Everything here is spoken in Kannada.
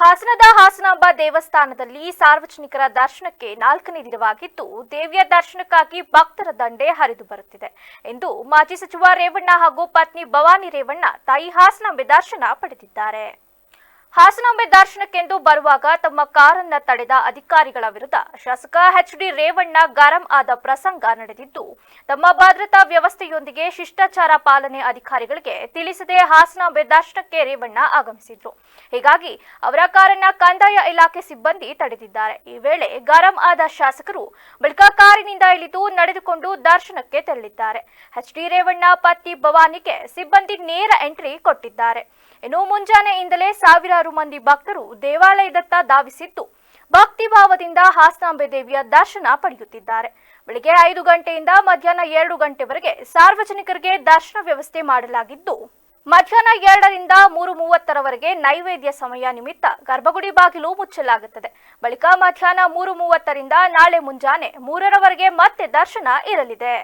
ಹಾಸನದ ಹಾಸನಾಂಬ ದೇವಸ್ಥಾನದಲ್ಲಿ ಸಾರ್ವಜನಿಕರ ದರ್ಶನಕ್ಕೆ ನಾಲ್ಕನೇ ದಿನವಾಗಿದ್ದು, ದೇವಿಯ ದರ್ಶನಕ್ಕಾಗಿ ಭಕ್ತರ ದಂಡೆ ಹರಿದು ಬರುತ್ತಿದೆ ಎಂದು ಮಾಜಿ ಸಚಿವ ರೇವಣ್ಣ ಹಾಗೂ ಪತ್ನಿ ಭವಾನಿ ರೇವಣ್ಣ ತಾಯಿ ಹಾಸನಾಂಬೆ ದರ್ಶನ ಪಡೆದಿದ್ದಾರೆ. ಹಾಸನಾಂಬೆ ದರ್ಶನಕ್ಕೆಂದು ಬರುವಾಗ ತಮ್ಮ ಕಾರನ್ನ ತಡೆದ ಅಧಿಕಾರಿಗಳ ವಿರುದ್ಧ ಶಾಸಕ ಎಚ್ ಡಿ ರೇವಣ್ಣ ಗರಂ ಆದ ಪ್ರಸಂಗ ನಡೆದಿದ್ದು, ತಮ್ಮ ಭದ್ರತಾ ವ್ಯವಸ್ಥೆಯೊಂದಿಗೆ ಶಿಷ್ಟಾಚಾರ ಪಾಲನೆ ಅಧಿಕಾರಿಗಳಿಗೆ ತಿಳಿಸದೆ ಹಾಸನಾಂಬೆ ದರ್ಶನಕ್ಕೆ ರೇವಣ್ಣ ಆಗಮಿಸಿದ್ರು. ಹೀಗಾಗಿ ಅವರ ಕಾರನ್ನ ಕಂದಾಯ ಇಲಾಖೆ ಸಿಬ್ಬಂದಿ ತಡೆದಿದ್ದಾರೆ. ಈ ವೇಳೆ ಗರಂ ಆದ ಶಾಸಕರು ಬಳಿಕ ಕಾರಿನಿಂದ ಇಳಿದು ನಡೆದುಕೊಂಡು ದರ್ಶನಕ್ಕೆ ತೆರಳಿದ್ದಾರೆ. ಎಚ್ ಡಿ ರೇವಣ್ಣ ಪತ್ನಿ ಭವಾನಿಗೆ ಸಿಬ್ಬಂದಿ ನೇರ ಎಂಟ್ರಿ ಕೊಟ್ಟಿದ್ದಾರೆ. ಇನ್ನು ಮುಂಜಾನೆಯಿಂದಲೇ ಸಾವಿರಾರು ಮಂದಿ ಭಕ್ತರು ದೇವಾಲಯದತ್ತ ಧಾವಿಸಿದ್ದು. ಭಕ್ತಿ ಭಾವದಿಂದ ಹಾಸನಾಂಬೆ ದೇವಿಯ ದರ್ಶನ ಪಡೆಯುತ್ತಿದ್ದಾರೆ. ಬೆಳಗ್ಗೆ ಐದು ಗಂಟೆಯಿಂದ ಮಧ್ಯಾಹ್ನ ಎರಡು ಗಂಟೆವರೆಗೆ ಸಾರ್ವಜನಿಕರಿಗೆ ದರ್ಶನ ವ್ಯವಸ್ಥೆ ಮಾಡಲಾಗಿದ್ದು, ಮಧ್ಯಾಹ್ನ ಎರಡರಿಂದ ಮೂರು ಮೂವತ್ತರವರೆಗೆ ನೈವೇದ್ಯ ಸಮಯ ನಿಮಿತ್ತ ಗರ್ಭಗುಡಿ ಬಾಗಿಲು ಮುಚ್ಚಲಾಗುತ್ತದೆ. ಬಳಿಕ ಮಧ್ಯಾಹ್ನ ಮೂರು ಮೂವತ್ತರಿಂದ ನಾಳೆ ಮುಂಜಾನೆ ಮೂರರವರೆಗೆ ಮತ್ತೆ ದರ್ಶನ ಇರಲಿದೆ.